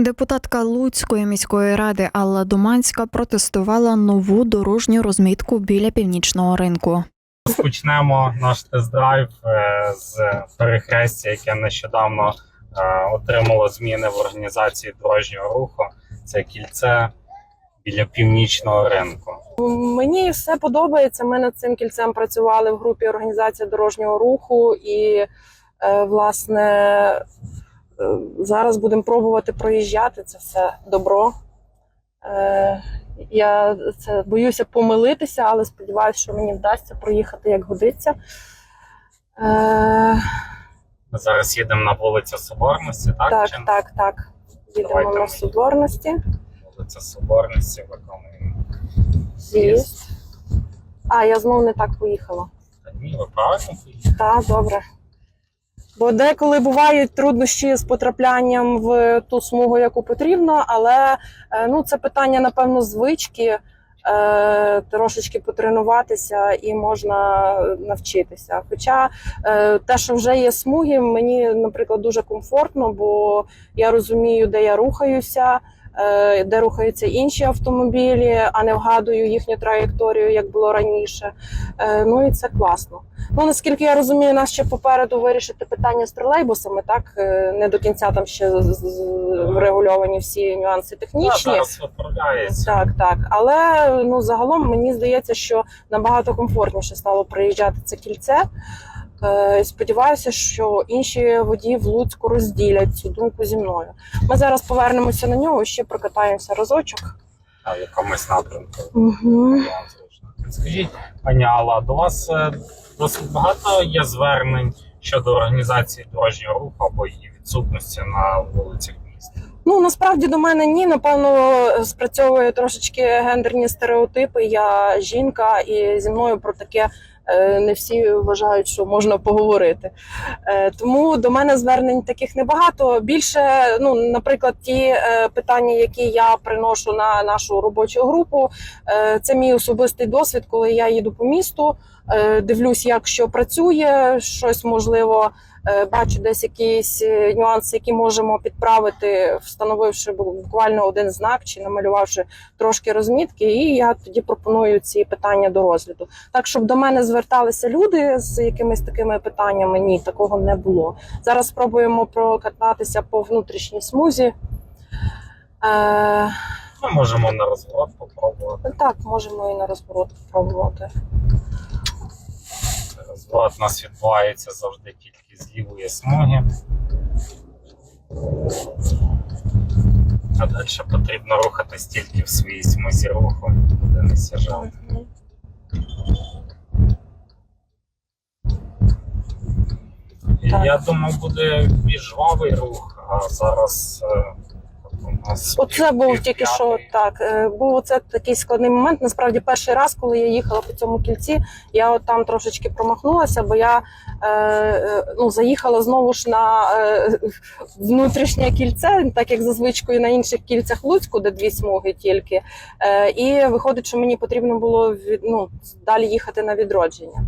Депутатка Луцької міської ради Алла Думанська протестувала нову дорожню розмітку біля північного ринку. Розпочнемо наш тест-драйв е, з перехрестя, яке нещодавно е, отримало зміни в організації дорожнього руху. Це кільце біля північного ринку. Мені все подобається. Ми над цим кільцем працювали в групі організації дорожнього руху, і е, власне зараз будемо пробувати проїжджати це все добро. Е, Я це боюся помилитися, але сподіваюся, що мені вдасться проїхати як годиться. Е, зараз їдемо на вулицю Соборності, так? Так, Чи так, так. Їдемо Давайте на. Соборності. вулиця Соборності виконуємо. З'їзд. А, я знову не так поїхала. Та ні, ви правильно поїхали. Так, добре. Бо деколи бувають труднощі з потраплянням в ту смугу, яку потрібно, але е, ну, це питання, напевно, звички. Е, трошечки потренуватися і можна навчитися. Хоча е, те, що вже є смуги, мені, наприклад, дуже комфортно, бо я розумію, де я рухаюся, де рухаються інші автомобілі, а не вгадую їхню траєкторію, як було раніше. Ну і це класно. Ну наскільки я розумію, нас ще попереду вирішити питання з тролейбусами. Так Е, не до кінця там ще врегульовані всі нюанси технічні. зараз виправляється. Так, так. Але ну загалом мені здається, що набагато комфортніше стало приїжджати це кільце. Е, Сподіваюся, що інші водії в Луцьку розділять цю думку зі мною. Ми зараз повернемося на нього, ще прокатаємося разочок. А, в якомусь напрямку. Угу. Скажіть, пані Алла, до вас е, досить багато є звернень щодо організації дорожнього руху або її відсутності на вулицях міста. Ну насправді до мене ні. Напевно, спрацьовує трошечки гендерні стереотипи. Я жінка, і зі мною про таке не всі вважають, що можна поговорити. Е, Тому до мене звернень таких небагато. Більше, ну, наприклад, ті е, питання, які я приношу на нашу робочу групу, е, це мій особистий досвід, коли я їду по місту, е, дивлюсь, як що працює, щось можливо. Е, бачу десь якісь е, нюанси, які можемо підправити, встановивши буквально один знак чи намалювавши трошки розмітки, і я тоді пропоную ці питання до розгляду. Так, щоб до мене зверталися люди з якимись такими питаннями, ні, такого не було. Зараз спробуємо прокататися по внутрішній смузі. Е, Ми можемо на розворот попробувати. так, можемо і на розворот спробувати. Розворот у нас відбувається завжди тільки з лівої смуги. А далі потрібно рухатись тільки в своїй смузі руху, де не сіжати. Я думаю, буде більш жвавий рух, а зараз е. Оце був тільки що так. е, Був оце такий складний момент. Насправді, перший раз, коли я їхала по цьому кільці, я от там трошечки промахнулася, бо я е, е, ну, заїхала знову ж на е, внутрішнє кільце, так як за звичкою на інших кільцях Луцьку, де дві смуги тільки. Е, і виходить, що мені потрібно було від, ну, далі їхати на відродження.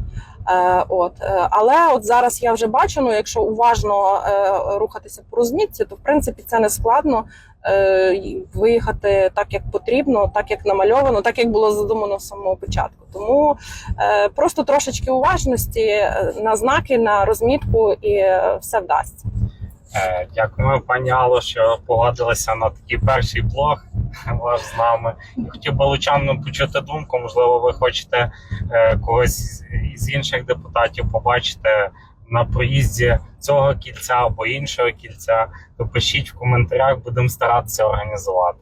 Е, от, е, але от зараз я вже бачу, ну якщо уважно е, рухатися по розмітці, то в принципі це не складно виїхати так, як потрібно, так як намальовано, так як було задумано з самого початку. Тому просто трошечки уважності на знаки, на розмітку, і все вдасться. Дякуємо, пані Алло, що погодилися на такий перший блог ваш з нами. Хотів би лучанам почути думку. Можливо, ви хочете е, когось із інших депутатів побачите на проїзді цього кільця або іншого кільця. То пишіть в коментарях, будемо старатися організувати.